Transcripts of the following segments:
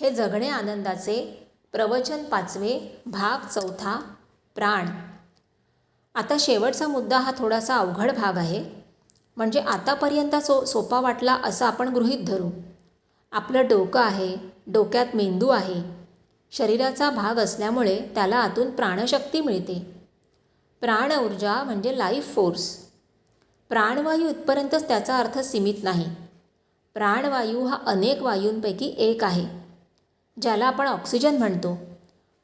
हे जगणे आनंदाचे प्रवचन पाचवे भाग चौथा प्राण. आता शेवटचा मुद्दा हा थोडासा अवघड भाग आहे. म्हणजे आतापर्यंत सो सोपा वाटला असं आपण गृहीत धरू. आपलं डोकं आहे डोक्यात मेंदू आहे. शरीराचा भाग असल्यामुळे त्याला आतून प्राणशक्ती मिळते. प्राण ऊर्जा म्हणजे लाईफ फोर्स प्राणवायू इथपर्यंतच त्याचा अर्थ सीमित नाही. प्राणवायू हा अनेक वायूंपैकी एक आहे. ज्याला आपण ऑक्सिजन म्हणतो.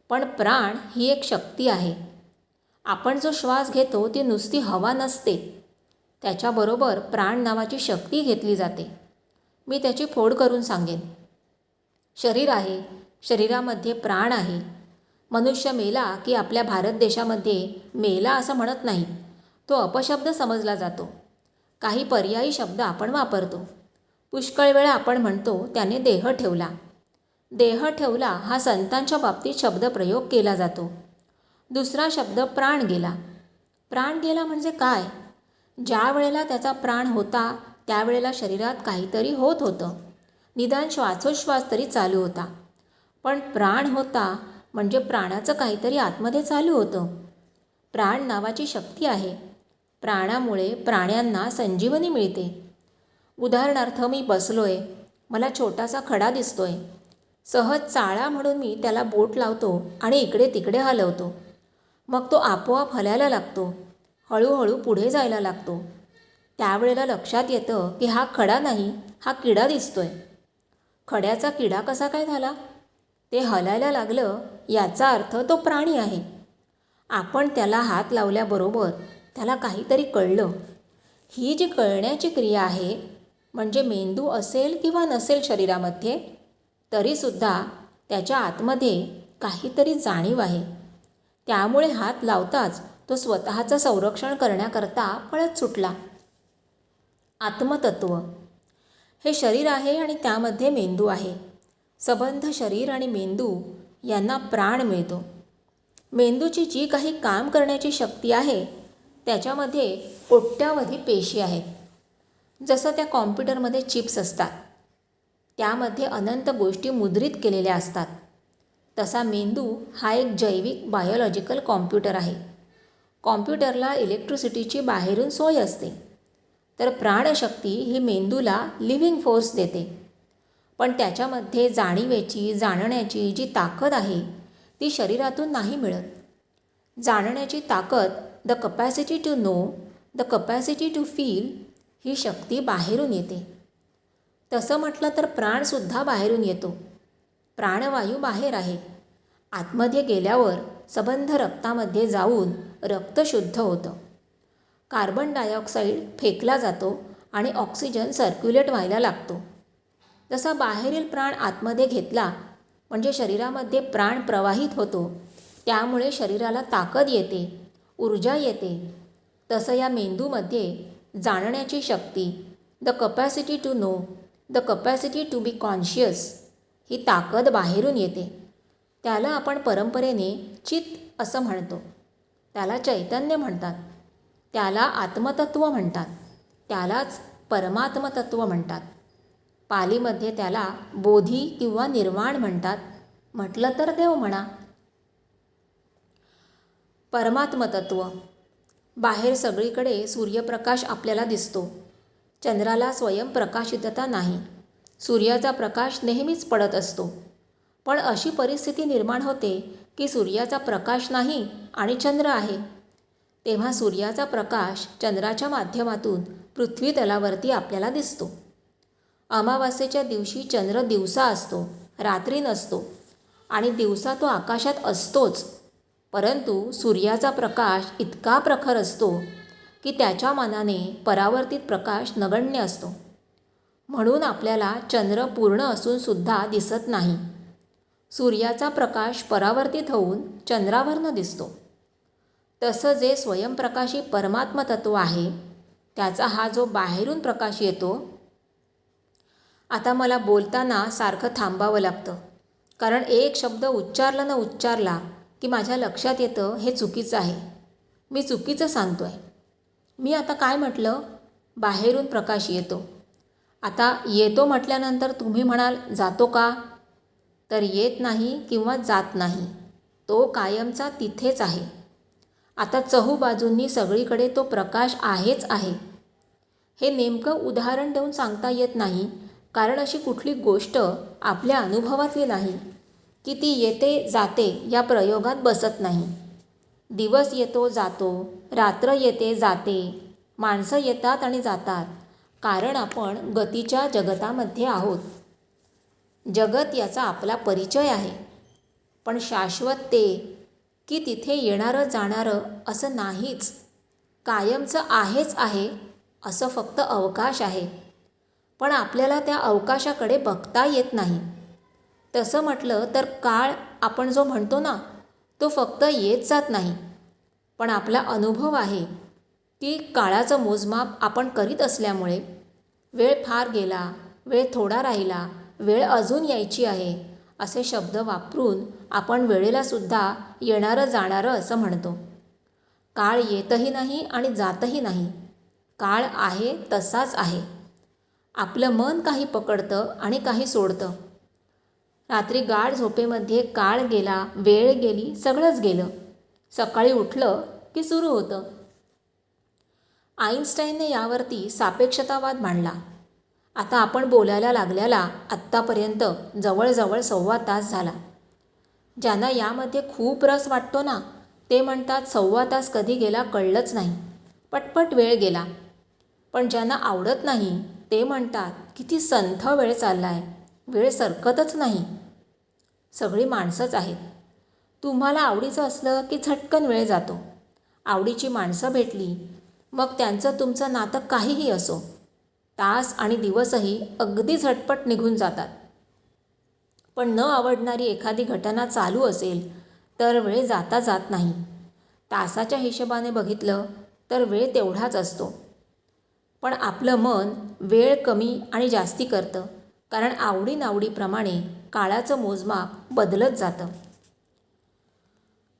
पण प्राण ही एक शक्ती आहे. आपण जो श्वास घेतो ती नुसती हवा नसते. त्याच्याबरोबर प्राण नावाची शक्ती घेतली जाते. मी त्याची फोड करून सांगेन. शरीर आहे. शरीरामध्ये प्राण आहे. मनुष्य मेला की आपल्या भारत देशामध्ये मेला असं म्हणत नाही. तो अपशब्द समजला जातो. काही पर्यायी शब्द आपण वापरतो. पुष्कळ वेळा आपण म्हणतो त्याने देह ठेवला. देह ठेवला हा संतांच्या बाबतीत शब्दप्रयोग केला जातो. दुसरा शब्द प्राण गेला. प्राण गेला म्हणजे काय? ज्या वेळेला त्याचा प्राण होता त्यावेळेला शरीरात काहीतरी होत होतं. निदान श्वासोश्वास तरी चालू होता. पण प्राण होता म्हणजे प्राणाचं काहीतरी आतमध्ये चालू होतं. प्राण नावाची शक्ती आहे. प्राणामुळे प्राण्यांना संजीवनी मिळते. उदाहरणार्थ मी बसलो आहे मला छोटासा खडा दिसतो आहे सहज चाळा म्हणून मी त्याला बोट लावतो आणि इकडे तिकडे हलवतो. मग तो आपोआप हलायला लागतो. हळूहळू पुढे जायला लागतो. त्यावेळेला लक्षात येतं की हा खडा नाही हा किडा दिसतोय. खड्याचा किडा कसा काय झाला? ते हलायला लागलं याचा अर्थ तो प्राणी आहे. आपण त्याला हात लावल्याबरोबर त्याला काहीतरी कळलं. ही जी कळण्याची क्रिया आहे म्हणजे मेंदू असेल किंवा नसेल शरीरामध्ये तरीसुद्धा त्याच्या आतमध्ये काहीतरी जाणीव आहे. त्यामुळे हात लावताच तो स्वतःचं संरक्षण करण्याकरता पळत सुटला. आत्मतत्व. हे शरीर आहे आणि त्यामध्ये मेंदू आहे. सबंध शरीर आणि मेंदू यांना प्राण मिळतो. मेंदूची जी काही काम करण्याची शक्ती आहे त्याच्यामध्ये कोट्यावधी पेशी आहेत. जसं त्या कॉम्प्युटरमध्ये चिप्स असतात. त्यामध्ये अनंत गोष्टी मुद्रित केलेल्या असतात. तसा मेंदू हा एक जैविक बायोलॉजिकल कॉम्प्युटर आहे. कॉम्प्युटरला इलेक्ट्रिसिटीची बाहेरून सोय असते. तर प्राणशक्ती ही मेंदूला लिव्हिंग फोर्स देते. पण त्याच्यामध्ये जाणीवेची जाणण्याची जी ताकद आहे ती शरीरातून नाही मिळत. जाणण्याची ताकद the capacity to know the capacity to feel ही शक्ती बाहेरून येते. तसं म्हटलं तर प्राणसुद्धा बाहेरून येतो. प्राणवायू बाहेर आहे. आतमध्ये गेल्यावर सबंध रक्तामध्ये जाऊन रक्त शुद्ध होतं. कार्बन डायऑक्साईड फेकला जातो आणि ऑक्सिजन सर्क्युलेट व्हायला लागतो. जसा बाहेरील प्राण आतमध्ये घेतला म्हणजे शरीरामध्ये प्राण प्रवाहित होतो त्यामुळे शरीराला ताकद येते ऊर्जा येते. तसं या मेंदूमध्ये जाणण्याची शक्ती the capacity to know the capacity to be conscious ही ताकद बाहेरून येते. त्याला आपण परंपरेने चित्त असं म्हणतो. त्याला चैतन्य म्हणतात. त्याला आत्मतत्व म्हणतात. त्यालाच परमात्मतत्व म्हणतात. पालीमध्ये त्याला बोधी किंवा निर्वाण म्हणतात. म्हटलं तर देव म्हणा. परमात्मतत्व. बाहेर सगळीकडे सूर्यप्रकाश आपल्याला दिसतो. चंद्राला स्वयंप्रकाशितता नाही. सूर्याचा प्रकाश नेहमीच पडत असतो. पण अशी परिस्थिती निर्माण होते की सूर्याचा प्रकाश नाही आणि चंद्र आहे. तेव्हा सूर्याचा प्रकाश चंद्राच्या माध्यमातून पृथ्वी तलावरती आपल्याला दिसतो. अमावास्येच्या दिवशी चंद्र दिवसा असतो रात्री नसतो आणि दिवसा तो आकाशात असतोच. परंतु सूर्याचा प्रकाश इतका प्रखर असतो की त्याच्या मानाने परावर्तित प्रकाश नगण्य असतो. म्हणून आपल्याला चंद्र पूर्ण असूनसुद्धा दिसत नाही. सूर्याचा प्रकाश परावर्तित होऊन चंद्रावरनं दिसतो. तसं जे स्वयंप्रकाशी परमात्मतत्व आहे त्याचा हा जो बाहेरून प्रकाश येतो आता मला बोलताना सारखं थांबावं लागतं. कारण एक शब्द उच्चारला न उच्चारला की माझ्या लक्षात येतं हे चुकीचं आहे. मी चुकीचं सांगतो आहे मी आता काय म्हटलं? बाहेरून प्रकाश येतो. आता येतो म्हटल्यानंतर तुम्ही म्हणाल जातो का? तर येत नाही किंवा जात नाही. तो कायमचा तिथेच आहे. आता चहूबाजूंनी सगळीकडे तो प्रकाश आहेच आहे. हे नेमकं उदाहरण देऊन सांगता येत नाही कारण अशी कुठली गोष्ट आपल्या अनुभवातली नाही की ती येते जाते या प्रयोगात बसत नाही. दिवस येतो जातो रात्र येते जाते. माणसं येतात आणि जातात. कारण आपण गतीच्या जगतामध्ये आहोत. जगत याचा आपला परिचय आहे. पण शाश्वत ते की तिथे येणारं जाणारं असं नाहीच. कायमचं आहेच आहे असं फक्त अवकाश आहे. पण आपल्याला त्या अवकाशाकडे बघता येत नाही. तसं म्हटलं तर काळ आपण जो म्हणतो ना तो फक्त येत जात नाही. पण आपला अनुभव आहे की काळाचं मोजमाप आपण करीत असल्यामुळे वेळ फार गेला वेळ थोडा राहिला वेळ अजून यायची आहे असे शब्द वापरून आपण वेळेलासुद्धा येणारं जाणारं असं म्हणतो. काळ येतही नाही आणि जातही नाही. काळ आहे तसाच आहे. आपलं मन काही पकडतं आणि काही सोडतं. रात्री गाढ झोपेमध्ये काळ गेला वेळ गेली सगळंच गेलं. सकाळी उठलं की सुरू होतं. आईन्स्टाईनने यावरती सापेक्षतावाद मांडला. आता आपण बोलायला लागल्याला आत्तापर्यंत जवळजवळ सव्वा तास झाला. ज्यांना यामध्ये खूप रस वाटतो ना ते म्हणतात सव्वा तास कधी गेला कळलंच नाही. पटपट वेळ गेला. पण ज्यांना आवडत नाही ते म्हणतात किती संथ वेळ चालला आहे वेळ सरकतच नाही. सगळी माणसंच आहेत. तुम्हाला आवडीचं असलं की झटकन वेळ जातो. आवडीची माणसं भेटली मग त्यांचं तुमचं नातं काहीही असो. तास आणि दिवसही अगदी झटपट निघून जातात. पण न आवडणारी एखादी घटना चालू असेल तर वेळ जाता जात नाही. तासाच्या हिशोबाने बघितलं तर वेळ तेवढाच असतो. पण आपलं मन वेळ कमी आणि जास्ती करतं कारण आवडीनावडीप्रमाणे काळाचं मोजमाप बदलत जातं.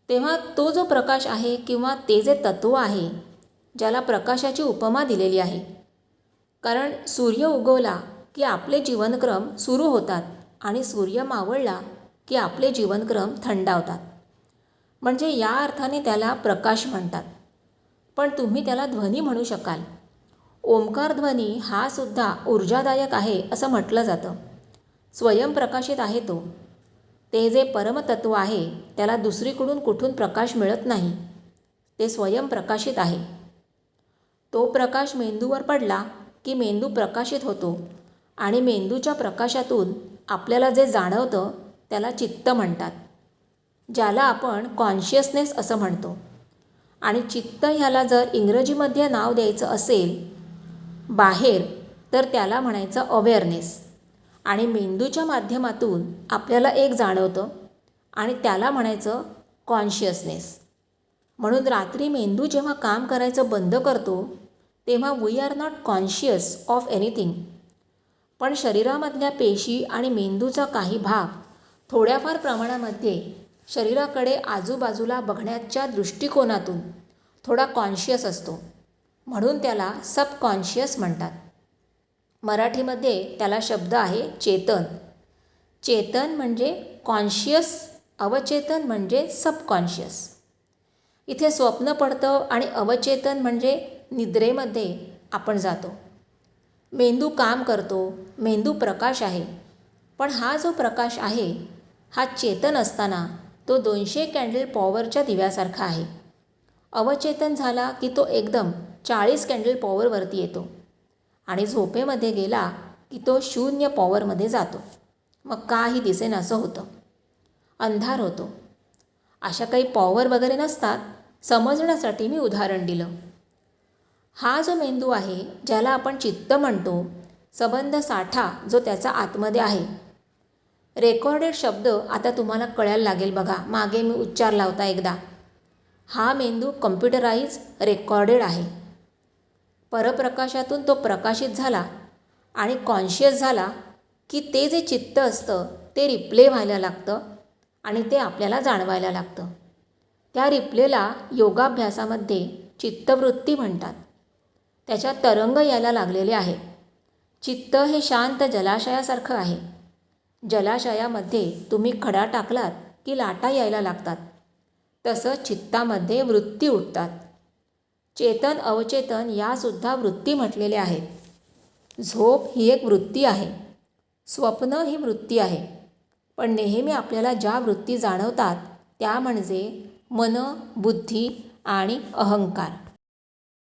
तेव्हा तो जो प्रकाश आहे किंवा ते जे तत्त्व आहे ज्याला प्रकाशाची उपमा दिलेली आहे कारण सूर्य उगवला की आपले जीवनक्रम सुरू होतात आणि सूर्य मावळला की आपले जीवनक्रम थंडावतात. म्हणजे या अर्थाने त्याला प्रकाश म्हणतात. पण तुम्ही त्याला ध्वनी म्हणू शकाल. ओंकार ध्वनी हा सुद्धा ऊर्जादायक आहे असं म्हटलं जातं. स्वयंप्रकाशित आहे तो. ते जे परमतत्व आहे त्याला दुसरीकडून कुठून प्रकाश मिळत नाही. ते स्वयंप्रकाशित आहे. तो प्रकाश मेंदूवर पडला की मेंदू प्रकाशित होतो आणि मेंदूच्या प्रकाशातून आपल्याला जे जाणवतं त्याला चित्त म्हणतात ज्याला आपण कॉन्शियसनेस असं म्हणतो. आणि चित्त ह्याला जर इंग्रजीमध्ये नाव द्यायचं असेल बाहेर तर त्याला म्हणायचं अवेअरनेस आणि मेंदूच्या माध्यमातून आपल्याला एक जाणवतं आणि त्याला म्हणायचं कॉन्शियसनेस म्हणून रात्री मेंदू जेव्हा काम करायचं बंद करतो तेव्हा we are not conscious of anything पण शरीरामधल्या पेशी आणि मेंदूचा काही भाग थोड्याफार प्रमाणामध्ये शरीराकडे आजूबाजूला बघण्याच्या दृष्टिकोनातून थोडा कॉन्शियस असतो. म्हणून त्याला सबकॉन्शियस म्हणतात. मराठीमध्ये त्याला शब्द आहे चेतन. चेतन म्हणजे कॉन्शियस अवचेतन म्हणजे सबकॉन्शियस इथे स्वप्न पडतं आणि अवचेतन म्हणजे निद्रेमध्ये आपण जातो. मेंदू काम करतो मेंदू प्रकाश आहे. पण हा जो प्रकाश आहे हा चेतन असताना तो दोनशे कॅन्डल पॉवरच्या दिव्यासारखा आहे. अवचेतन झाला की तो एकदम चाळीस कॅन्डल पॉवरवरती येतो. आणि झोपेमध्ये गेला की तो शून्य पॉवरमध्ये जातो. मग काही दिसेन असं होतं. अंधार होतो. अशा काही पॉवर वगैरे नसतात समजण्यासाठी मी उदाहरण दिलं. हा जो मेंदू आहे ज्याला आपण चित्त म्हणतो संबंध साठा जो त्याचा आतमध्ये आहे. रेकॉर्डेड शब्द आता तुम्हाला कळायला लागेल बघा. मागे मी उच्चारला होता एकदा. हा मेंदू कम्प्युटराईज रेकॉर्डेड आहे. परप्रकाशातून तो प्रकाशित झाला आणि कॉन्शियस झाला की ते जे चित्त असतं ते रिप्ले व्हायला लागतं आणि ते आपल्याला जाणवायला लागतं. त्या रिप्लेला योगाभ्यासामध्ये चित्तवृत्ती म्हणतात. त्याच्या तरंग यायला लागलेले आहे. चित्त हे शांत जलाशयासारखं आहे. जलाशयामध्ये तुम्ही खडा टाकलात की लाटा यायला लागतात. तसं चित्तामध्ये वृत्ती उठतात चेतन अवचेतन यासुद्धा वृत्ती म्हटलेल्या आहेत झोप ही एक वृत्ती आहे. स्वप्न ही वृत्ती आहे. पण नेहमी आपल्याला ज्या वृत्ती जाणवतात त्या म्हणजे मन बुद्धी आणि अहंकार.